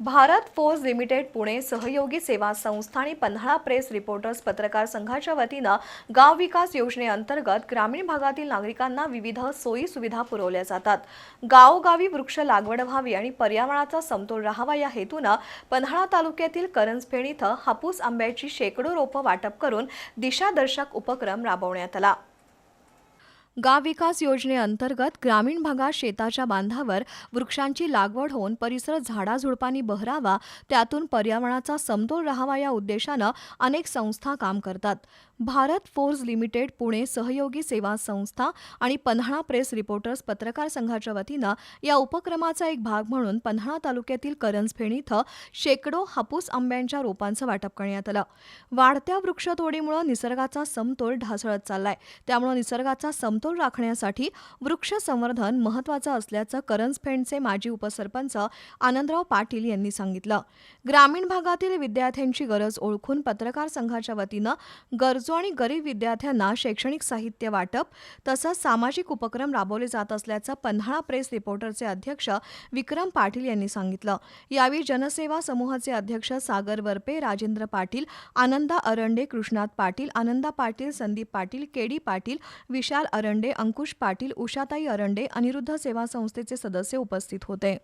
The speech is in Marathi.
भारत फोर्स लिमिटेड पुणे सहयोगी सेवा संस्था आणि पन्हाळा प्रेस रिपोर्टर्स पत्रकार संघाच्या वतीनं गाव विकास योजनेअंतर्गत ग्रामीण भागातील नागरिकांना विविध सोयी सुविधा पुरवल्या जातात. गावोगावी वृक्ष लागवड व्हावी आणि पर्यावरणाचा समतोल राहावा या हेतूनं पन्हाळा तालुक्यातील करंजफेण इथं हापूस आंब्याची शेकडो रोपं वाटप करून दिशादर्शक उपक्रम राबवण्यात आला. गाव विकास योजनेअंतर्गत ग्रामीण भागात शेताच्या बांधावर वृक्षांची लागवड होऊन परिसर झाडाझुडपांनी बहरावा त्यातून पर्यावरणाचा समतोल राहावा या उद्देशानं अनेक संस्था काम करतात. भारत फोर्स लिमिटेड पुणे सहयोगी सेवा संस्था आणि पन्हाळा प्रेस रिपोर्टर्स पत्रकार संघाच्या वतीनं या उपक्रमाचा एक भाग म्हणून पन्हाळा तालुक्यातील करंजफेण इथं शेकडो हापूस आंब्यांच्या रोपांचं वाटप करण्यात आलं. वाढत्या वृक्षतोडीमुळे निसर्गाचा समतोल ढासळत चाललाय. त्यामुळे निसर्गाचा समतोल राखण्यासाठी वृक्ष संवर्धन महत्वाचं असल्याचं करंजफेंडचे माजी उपसरपंच आनंदराव पाटील यांनी सांगितलं. ग्रामीण भागातील विद्यार्थ्यांची गरज ओळखून पत्रकार संघाच्या वतीनं गरजू आणि गरीब विद्यार्थ्यांना शैक्षणिक साहित्य वाटप तसंच सामाजिक उपक्रम राबवले जात असल्याचं पन्हाळा प्रेस रिपोर्टरचे अध्यक्ष विक्रम पाटील यांनी सांगितलं. यावेळी जनसेवा समूहाचे अध्यक्ष सागर वरपे राजेंद्र पाटील आनंदा अरंडे कृष्णात पाटील आनंदा पाटील संदीप पाटील केडी पाटील विशाल अरंडे अरंडे अंकुश पाटील उषाताई अरंडे अनिरुद्ध सेवा संस्थेचे सदस्य उपस्थित होते.